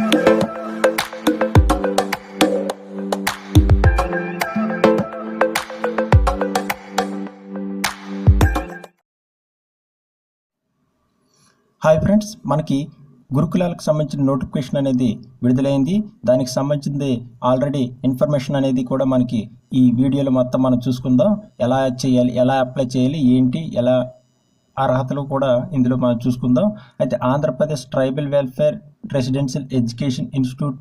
Hi friends మనకి గురుకులాలకు సంబంధించిన notification అనేది విడుదలైంది. దానికి సంబంధించింది ఆల్రెడీ ఇన్ఫర్మేషన్ అనేది కూడా మనకి ఈ వీడియోలో మొత్తం మనం చూసుకుందాం. ఎలా చేయాలి ఎలా అప్లై చేయాలి ఏంటి ఎలా అర్హతలు కూడా ఇందులో మనం చూసుకుందాం. అయితే Andhra Pradesh tribal welfare residential education institute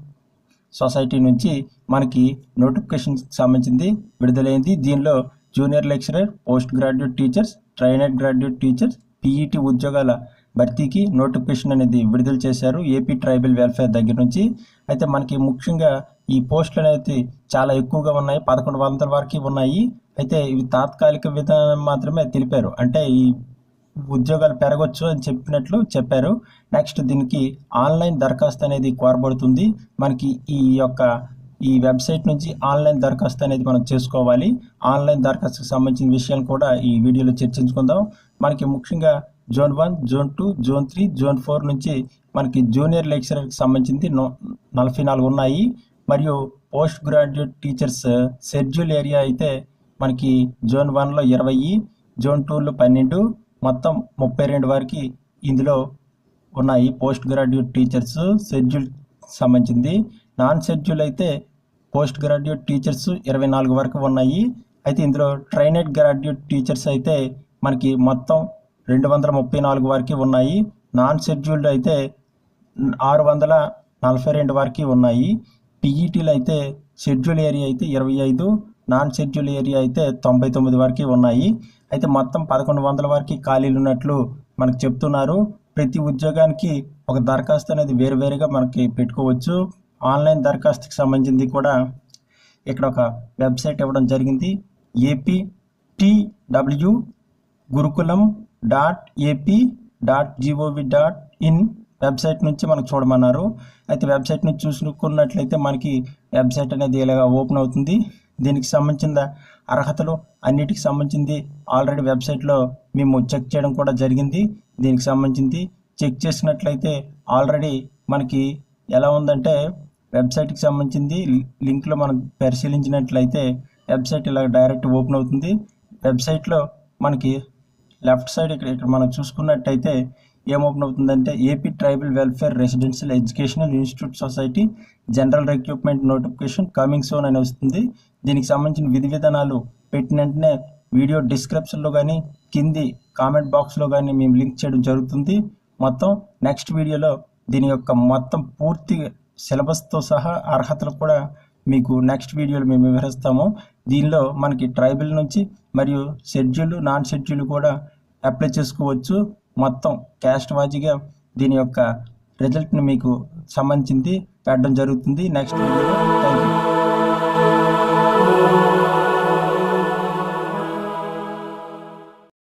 society నుంచి మనకి నోటిఫికేషన్ సంబంధించింది విడుదలైంది. దీనిలో junior lecturer post graduate teachers trained graduate teachers PET ఉద్యోగాల భర్తీకి నోటిఫికేషన్ అనేది విడుదల చేశారు ఏపీ ట్రైబల్ వెల్ఫేర్ దగ్గర నుంచి. అయితే మనకి ముఖ్యంగా ఈ పోస్టులు అనేది చాలా ఎక్కువగా ఉన్నాయి పదకొండు వందల వరకు ఉన్నాయి. అయితే ఇవి తాత్కాలిక విధానం మాత్రమే తెలిపారు. అంటే ఈ ఉద్యోగాలు పెరగవచ్చు అని చెప్పినట్లు చెప్పారు. నెక్స్ట్ దీనికి ఆన్లైన్ దరఖాస్తు అనేది కోరబడుతుంది. మనకి ఈ యొక్క ఈ వెబ్సైట్ నుంచి ఆన్లైన్ దరఖాస్తు అనేది మనం చేసుకోవాలి. ఆన్లైన్ దరఖాస్తుకు సంబంధించిన విషయాలు కూడా ఈ వీడియోలో చర్చించుకుందాం. మనకి ముఖ్యంగా zone one zone two zone three zone four నుంచి మనకి జూనియర్ లెక్చరర్కి సంబంధించింది నలభై నాలుగు ఉన్నాయి. మరియు post graduate teachers schedule area అయితే మనకి జోన్ వన్లో ఇరవై జోన్ టూలో పన్నెండు మొత్తం ముప్పై రెండు వరకు ఇందులో ఉన్నాయి పోస్ట్ గ్రాడ్యుయేట్ టీచర్స్ షెడ్యూల్ సంబంధించింది. నాన్ షెడ్యూల్ అయితే పోస్ట్ గ్రాడ్యుయేట్ టీచర్స్ ఇరవై నాలుగు వరకు ఉన్నాయి. అయితే ఇందులో ట్రైనెడ్ గ్రాడ్యుయేట్ టీచర్స్ అయితే మనకి మొత్తం రెండు వందల ముప్పై నాలుగు వరకు ఉన్నాయి. నాన్ షెడ్యూల్డ్ అయితే ఆరు వందల నలభై రెండు వరకు ఉన్నాయి. పీఈటీలు అయితే షెడ్యూల్ ఏరియా అయితే ఇరవై ఐదు నాన్ షెడ్యూల్ ఏరియా అయితే తొంభై తొమ్మిది వరకు ఉన్నాయి. అయితే మొత్తం పదకొండు వందల వరకు ఖాళీలు ఉన్నట్లు మనకు చెప్తున్నారు. ప్రతి ఉద్యోగానికి ఒక దరఖాస్తు అనేది వేరువేరుగా మనకి పెట్టుకోవచ్చు. ఆన్లైన్ దరఖాస్తుకి సంబంధించింది కూడా ఇక్కడ ఒక వెబ్సైట్ ఇవ్వడం జరిగింది. AP TW Gurukulam dot AP dot GOV dot in website నుంచి మనకు చూడమన్నారు. అయితే వెబ్సైట్ నుంచి చూసుకున్నట్లయితే మనకి వెబ్సైట్ అనేది ఇలాగా ఓపెన్ అవుతుంది. దీనికి సంబంధించిన అర్హతలు అన్నిటికి సంబంధించింది ఆల్రెడీ వెబ్సైట్లో మేము చెక్ చేయడం కూడా జరిగింది. దీనికి సంబంధించింది చెక్ చేసినట్లయితే ఆల్రెడీ మనకి ఎలా ఉందంటే వెబ్సైట్కి సంబంధించింది లింక్లో మనం పరిశీలించినట్లయితే వెబ్సైట్ ఇలా డైరెక్ట్ ఓపెన్ అవుతుంది. వెబ్సైట్లో మనకి లెఫ్ట్ సైడ్ ఇక్కడ ఇక్కడ మనం చూసుకున్నట్టయితే ఏం ఓపెన్ అవుతుందంటే AP tribal welfare residential educational institute society general recruitment notification coming soon అని వస్తుంది. దీనికి సంబంధించిన విధి విధానాలు పెట్టిన వెంటనే వీడియో డిస్క్రిప్షన్లో కానీ కింది కామెంట్ బాక్స్లో కానీ మేము లింక్ చేయడం జరుగుతుంది. మొత్తం నెక్స్ట్ వీడియోలో దీని యొక్క మొత్తం పూర్తి సిలబస్తో సహా అర్హతలు కూడా మీకు నెక్స్ట్ వీడియోలో మేము వివరిస్తాము. దీనిలో మనకి ట్రైబల్ నుంచి మరియు షెడ్యూల్ నాన్ షెడ్యూల్ కూడా అప్లై చేసుకోవచ్చు. మొత్తం క్యాస్ట్ వాజీగా దీని యొక్క రిజల్ట్ని మీకు సంబంధించింది పెట్టడం జరుగుతుంది. నెక్స్ట్ వీడియోలో థ్యాంక్ యూ